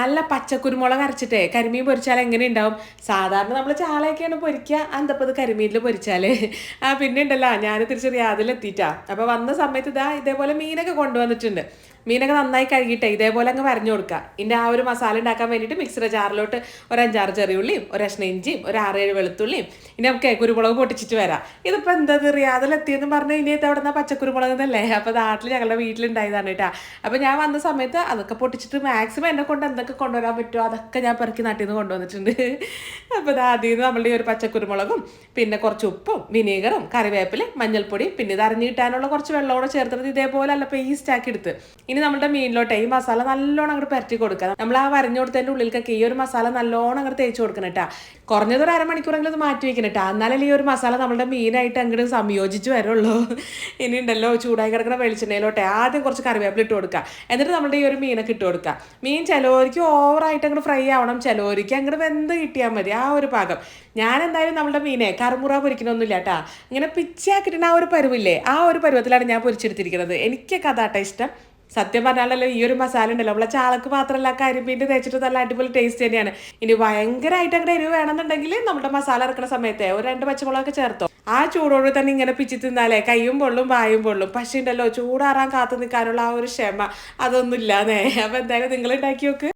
നല്ല പച്ചക്കുരുമുളക് അരച്ചിട്ടേ കരിമീൻ പൊരിച്ചാൽ എങ്ങനെ ഉണ്ടാവും? സാധാരണ നമ്മൾ ചാളയൊക്കെയാണ് പൊരിക്കുക. അന്തപ്പത് കരിമീനിൽ പൊരിച്ചാൽ ആ പിന്നെ ഉണ്ടല്ലോ ഞാൻ തിരിച്ച് റിയാദിലെത്തിയിട്ടാ അപ്പോൾ വന്ന സമയത്ത് ഇതാ ഇതേപോലെ മീനൊക്കെ കൊണ്ടുവന്നിട്ടുണ്ട്. മീനൊക്കെ നന്നായി കഴുകിയിട്ട് ഇതേപോലെ അങ്ങ് വരഞ്ഞു കൊടുക്കുക ഇതിന്റെ ആ ഒരു മസാല ഉണ്ടാക്കാൻ വേണ്ടിയിട്ട് മിക്സിയുടെ ജാറിലോട്ട് ഒരു അഞ്ചാറ് ചെറിയുള്ളിയും ഒരു അഷ്ണ ഇഞ്ചിയും ഒരു ആറേഴ് വെളുത്തുള്ളിയും ഇനി നമുക്ക് കുരുമുളക് പൊട്ടിച്ചിട്ട് വരാം. ഇതിപ്പോൾ എന്താ റിയാദിലെത്തിയെന്ന് അതിലെത്തിയെന്ന് ഇനി ഇത് അവിടെ നിന്ന് പച്ചക്കുരുമുളക് എന്നല്ലേ? അപ്പോൾ നാട്ടിൽ ഞങ്ങളുടെ വീട്ടിലുണ്ടായതാണ് കേട്ടോ. അപ്പോൾ ഞാൻ വന്ന സമയത്ത് അതൊക്കെ പൊട്ടിച്ചിട്ട് മാക്സിമം എന്നെ കൊണ്ട് എന്തൊക്കെ കൊണ്ടുവരാൻ പറ്റുമോ അതൊക്കെ ഞാൻ പെറുക്കി നാട്ടിൽ നിന്ന് കൊണ്ടുവന്നിട്ടുണ്ട്. അപ്പോൾ ഇത് ആദ്യം നമ്മളുടെ ഒരു പച്ചക്കുരുമുളകും പിന്നെ കുറച്ച് ഉപ്പും വിനീഗറും കറിവേപ്പില മഞ്ഞൾപ്പൊടി പിന്നെ ഇത് അരിഞ്ഞ് കിട്ടാനുള്ള കുറച്ച് വെള്ളം കൂടെ ചേർത്തിട്ട് ഇതേപോലെ അല്ല പേസ്റ്റ് ആക്കി എടുത്ത്. ഇനി നമ്മുടെ മീനിലോട്ടെ ഈ മസാല നല്ലോണം അങ്ങോട്ട് പരറ്റി കൊടുക്കുക നമ്മൾ ആ വരഞ്ഞു കൊടുത്തതിന്റെ ഉള്ളിലേക്കൊക്കെ ഈ ഒരു മസാല നല്ലോണം അങ്ങോട്ട് തേച്ച് കൊടുക്കണം കേട്ടോ കുറഞ്ഞത് ഒരു അരമണിക്കൂറെങ്കിലും ഇത് മാറ്റി വെക്കണം കേട്ടോ എന്നാലല്ലേ ഈ ഒരു മസാല നമ്മുടെ മീനായിട്ട് അങ്ങോട്ട് സംയോജിച്ച് വരുള്ളൂ. ഇനി ഉണ്ടല്ലോ ചൂടായി കിടക്കുന്ന വെളിച്ചെണ്ണയിലോട്ടെ ആദ്യം കുറച്ച് കറിവേപ്പില ഇട്ട് കൊടുക്കുക എന്നിട്ട് നമ്മുടെ ഈ ഒരു മീനൊക്കെ ഇട്ട് കൊടുക്കുക മീൻ ചിലവർക്ക് ഓവറായിട്ട് അങ്ങോട്ട് ഫ്രൈ ആവണം. ചിലവർക്ക് അങ്ങോട്ട് വെന്ത് കിട്ടിയാൽ മതി. ആ ഒരു പാകം. ഞാൻ എന്തായാലും നമ്മുടെ മീനെ കറുമുറ പൊരിക്കണമൊന്നുമില്ല കേട്ടാ ഇങ്ങനെ പിച്ചാക്കിട്ടുള്ള ആ ഒരു പരുവില്ലേ ആ ഒരു പരുവത്തിലാണ് ഞാൻ പൊരിച്ചെടുത്തിരിക്കുന്നത് എനിക്കൊക്കെ അതാട്ടോ ഇഷ്ടം. സത്യം പറഞ്ഞാലല്ലോ ഈ ഒരു മസാല ഉണ്ടല്ലോ. നമ്മളെ ചാളക്ക് മാത്രമല്ല കരിമീന്റെ തേച്ചിട്ട് നല്ല അടിപൊളി ടേസ്റ്റ് തന്നെയാണ്. ഇനി ഭയങ്കരമായിട്ട് അങ്ങനെ എരിവ് വേണമെന്നുണ്ടെങ്കിൽ നമ്മുടെ മസാല ഇറക്കുന്ന സമയത്തെ ഒരു രണ്ട് പച്ചമുളകൊക്കെ ചേർത്തോ. ആ ചൂടോട് തന്നെ ഇങ്ങനെ പിച്ചി തിന്നാലേ കയ്യും പൊള്ളും വായും പൊള്ളും. പക്ഷേ ഉണ്ടല്ലോ ചൂടാറാൻ കാത്തു നിൽക്കാനുള്ള ആ ഒരു ക്ഷമ അതൊന്നും ഇല്ലാന്നേ അപ്പം എന്തായാലും നിങ്ങൾ ഉണ്ടാക്കി നോക്ക്